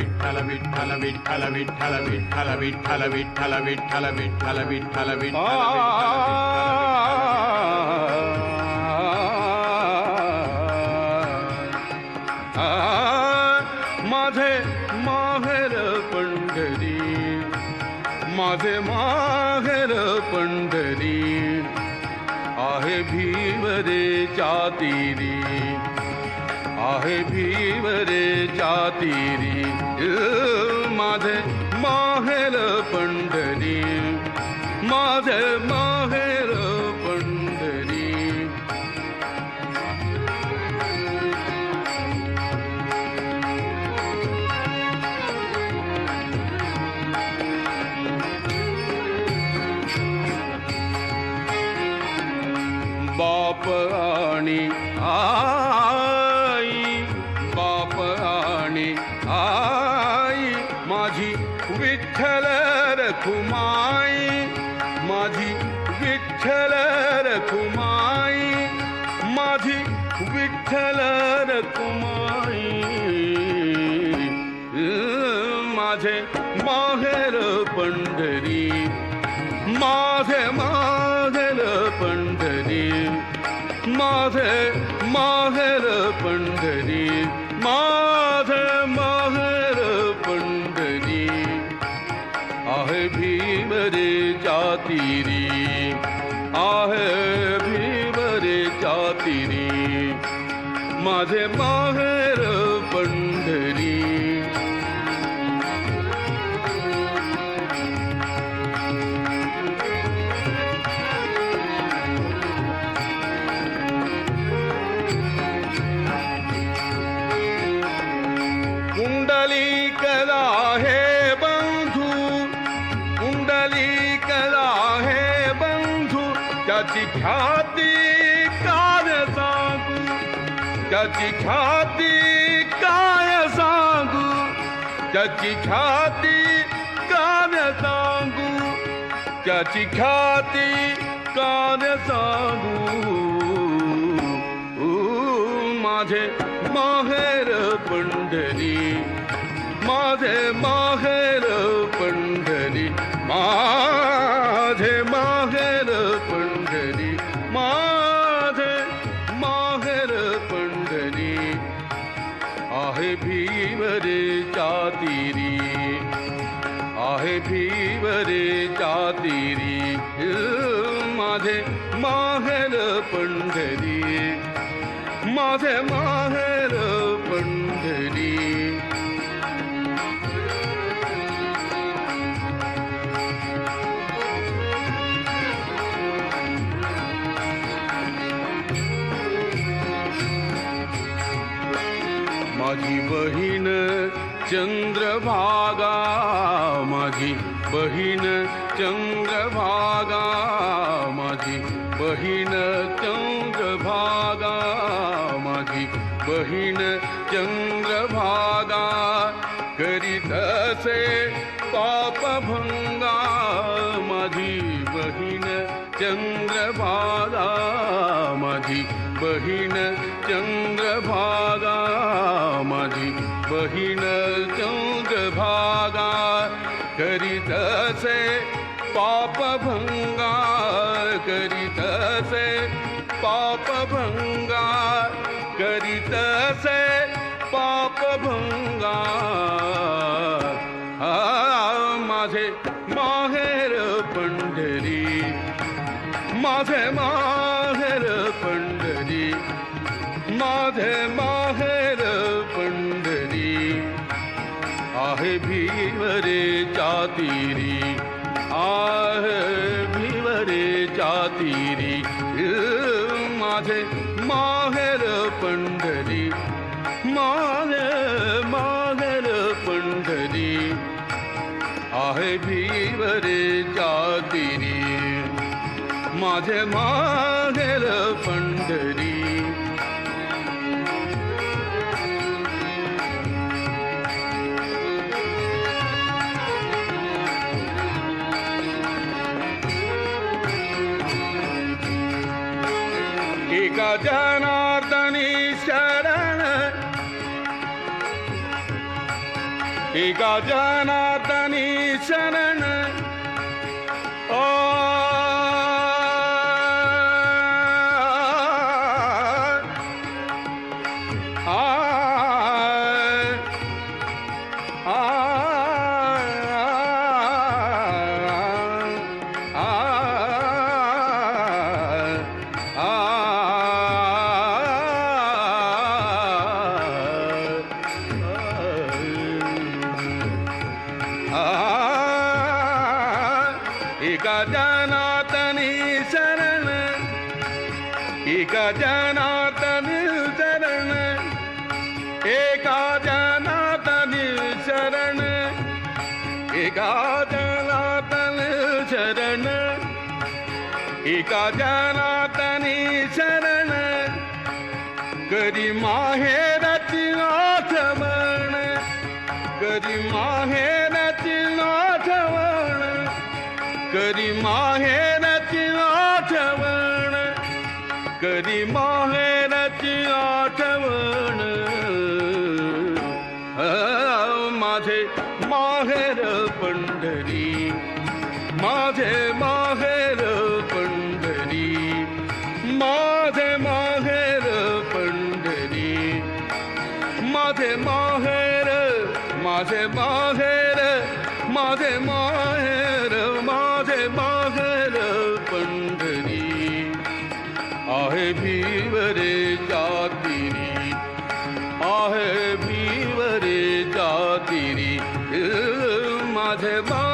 विठ्ठल विठ्ठल विठ्ठल विठ्ठल विठ्ठल विठ्ठल विठ्ठल विठ्ठल विठ्ठल विठ्ठल विठ्ठल माझे माहेर पंढरी माझे माहेर पंढरी आहे भीवरे चातिरी आहे भीवरे जातीरी माझे माहेर पंढरी माझे माहेर पंढरी. बाप आणि आ माझी विठ्ठल रखुमाई माझी विठ्ठल रखुमाई माझी विठ्ठल रखुमाई माझे माहेर पंढरी माझे माहेर पंढरी माझे माहेर पंढरी. माझे माहेर पंढरी. कुंडली कला हे बंधू कुंडली कला हे बंधू त्याची ख्याती त्याची ख्याती काय सांगू त्याची ख्याती काय सांगू त्याची ख्याती काय सांगू माझे माहेर पंढरी माझे माहेर पंढरी माझे भीवरे चातिरी माझे माहेर पंढरी. माझे माहेर माझी बहीण चंद्रभागा माझी बहीण चंद्रभागा माझी बहीण चंद्रभागा माझी बहीण चंद्रभागा करीत असे पापभंगा माझी बहीण चंद्रभागा बहीण चंद्रभागा माझी बहीण चंद्रभागा करीत असे पापभंगा करीत असे पापभंगा करीत असे पापभंगा माझे माहेर पंढरी माझे मा माहेर पंढरी आहे भीवरे चातिरी आहे भीवरे चातिरी माझे माहेर पंढरी माझे माहेर पंढरी आहे भीवरे चातिरी माझे माहेर पंढरी गजनातनी शरण गजनातनी शरण ओ एका जनातनी शरण एका जनातनी शरण एका जनातनी शरण एका जनातनी शरण करी माहेराची आठवण करी माहेराची आठवण करी माहेराची आठवण कधी माहेरची आठवण? माझे माहेर पंढरी माझे माहेर पंढरी माझे माहेर पंढरी माझे माहेर माझे माहेर माझे माहेर माझे माहेर भीवरे जातिरी आहे भीवरे जातिरी माझे बा